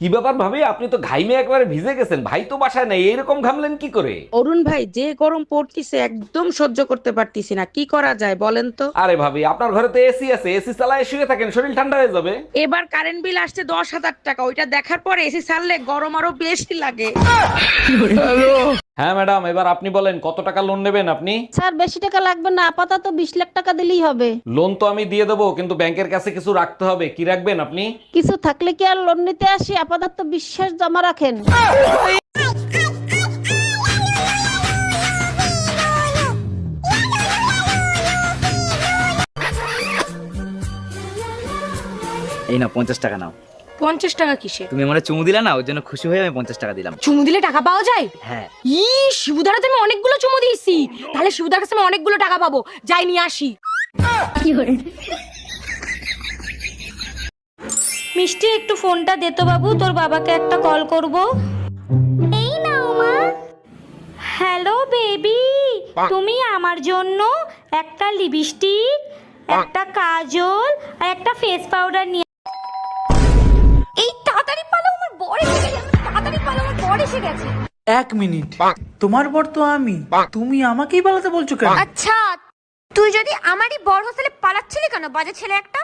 কি ব্যাপার ভাবি? আপনি তো ঘাইমে একবারে ভিজে গেছেন। ভাই তো বাসায় নাই এরকম ঘামলেন কি করে? অরুণ ভাই যে গরম পড়তিছে একদম সহ্য করতে পারতিছি না। কি করা যায় বলেন তো? আরে ভাবি আপনার ঘরে তো এসি আছে এসি চালায় শুয়ে থাকেন শরীর ঠান্ডা হয়ে যাবে। এবার কারেন্ট বিল আসছে দশ হাজার টাকা ওইটা দেখার পরে এসি ছাড়লে গরম আরও বেশি লাগে। হ্যাঁ ম্যাডাম এবার আপনি বলেন কত টাকা লোন নেবেন আপনি? স্যার বেশি টাকা লাগবে না আপাতত বিশ লাখ টাকা দিলেই হবে। লোন তো আমি দিয়ে দেবো কিন্তু ব্যাংকের কাছে কিছু রাখতে হবে কি রাখবেন আপনি? কিছু থাকলে কি আর লোন নিতে আসি? আপাতত বিশ্বাস জমা রাখেন। এই না পঞ্চাশ টাকা নাও। পঞ্চাশ টাকা কিসে? তুমি আমার চুমু দিলা না ওর জন্য খুশি হয়ে আমি পঞ্চাশ টাকা দিলাম। চুমু দিলে টাকা পাওয়া যায়? হ্যাঁ। ই শিবুদারা তুমি অনেকগুলো চুমু দিয়েছি। তাহলে শিবুদার কাছে আমি অনেকগুলো টাকা পাবো। যাই নিয়ে আসি। মিষ্টি একটু ফোনটা দে তো বাবু তোর বাবাকে একটা কল করব। এই নাও মা। হ্যালো বেবি তুমি আমার জন্য একটা লিপস্টিক একটা কাজল আর একটা ফেস পাউডার নিয়ে এই তাড়াতাড়ি পালো আমার বর এসে গেছে তাড়াতাড়ি পালো আমার বর এসে গেছে। এক মিনিট। তোমার বর তো আমি। তুমি আমাকেই পালাতে বলছো কেন? আচ্ছা তুই যদি আমারই বর হোস্টেলে পালাচ্ছিলি কেন? বাজে ছেলে একটা।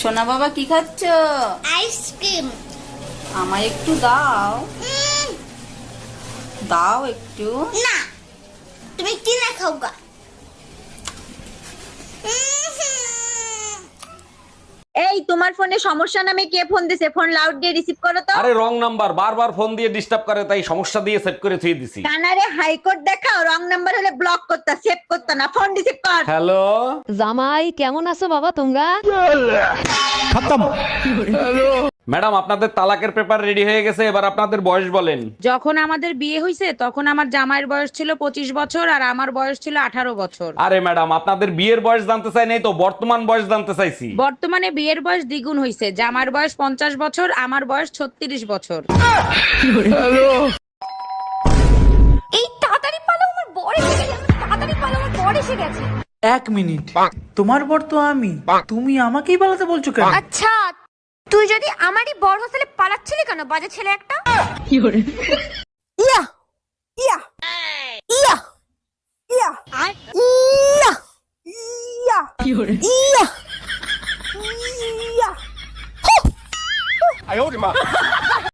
সোনা বাবা কি খাচ্ছ? আইসক্রিম আমায় একটু দাও। দাও একটু। না তুমি কিনে খাও গা। এই তোমার ফোনে সমস্যা নামে কে ফোন দিছে? ফোন লাউড দিয়ে রিসিভ করো তো। আরে রং নাম্বার বারবার ফোন দিয়ে ডিস্টার্ব করে তাই সমস্যা দিয়ে সেট করে থুই দিছি। কানারে হাইকোর্ট দেখাও রং নাম্বার হলে ব্লক করতা সেভ করতা না ফোন রিসিভ কর। হ্যালো জামাই কেমন আছো বাবা তোমরা? ম্যাডাম আপনাদের তালাকের পেপার রেডি হয়ে গেছে এবার আপনাদের বয়স বলেন। যখন আমাদের বিয়ে হয়েছে তখন আমার জামাইয়ের বয়স ছিল পঁচিশ বছর আর আমার বয়স ছিল আঠারো বছর। আরে ম্যাডাম আপনাদের বিয়ের বয়স জানতে চাই নাই তো বর্তমান বয়স জানতে চাইছি। বর্তমানে বিয়ের বয়স দ্বিগুণ হয়েছে জামার বয়স পঞ্চাশ বছর আমার বয়স ছত্রিশ বছর। এই তাড়াতাড়ি পালো আমার বর এসে গেছে তাড়াতাড়ি পালো আমার বর এসে গেছে। এক মিনিট তোমার বর তো আমি তুমি আমাকেই পালাতে বলছো কেন? আচ্ছা তুই যদি আমারই বড় হোস্টেলে পালাচ্ছিলি কেন বাজে ছেলে একটা?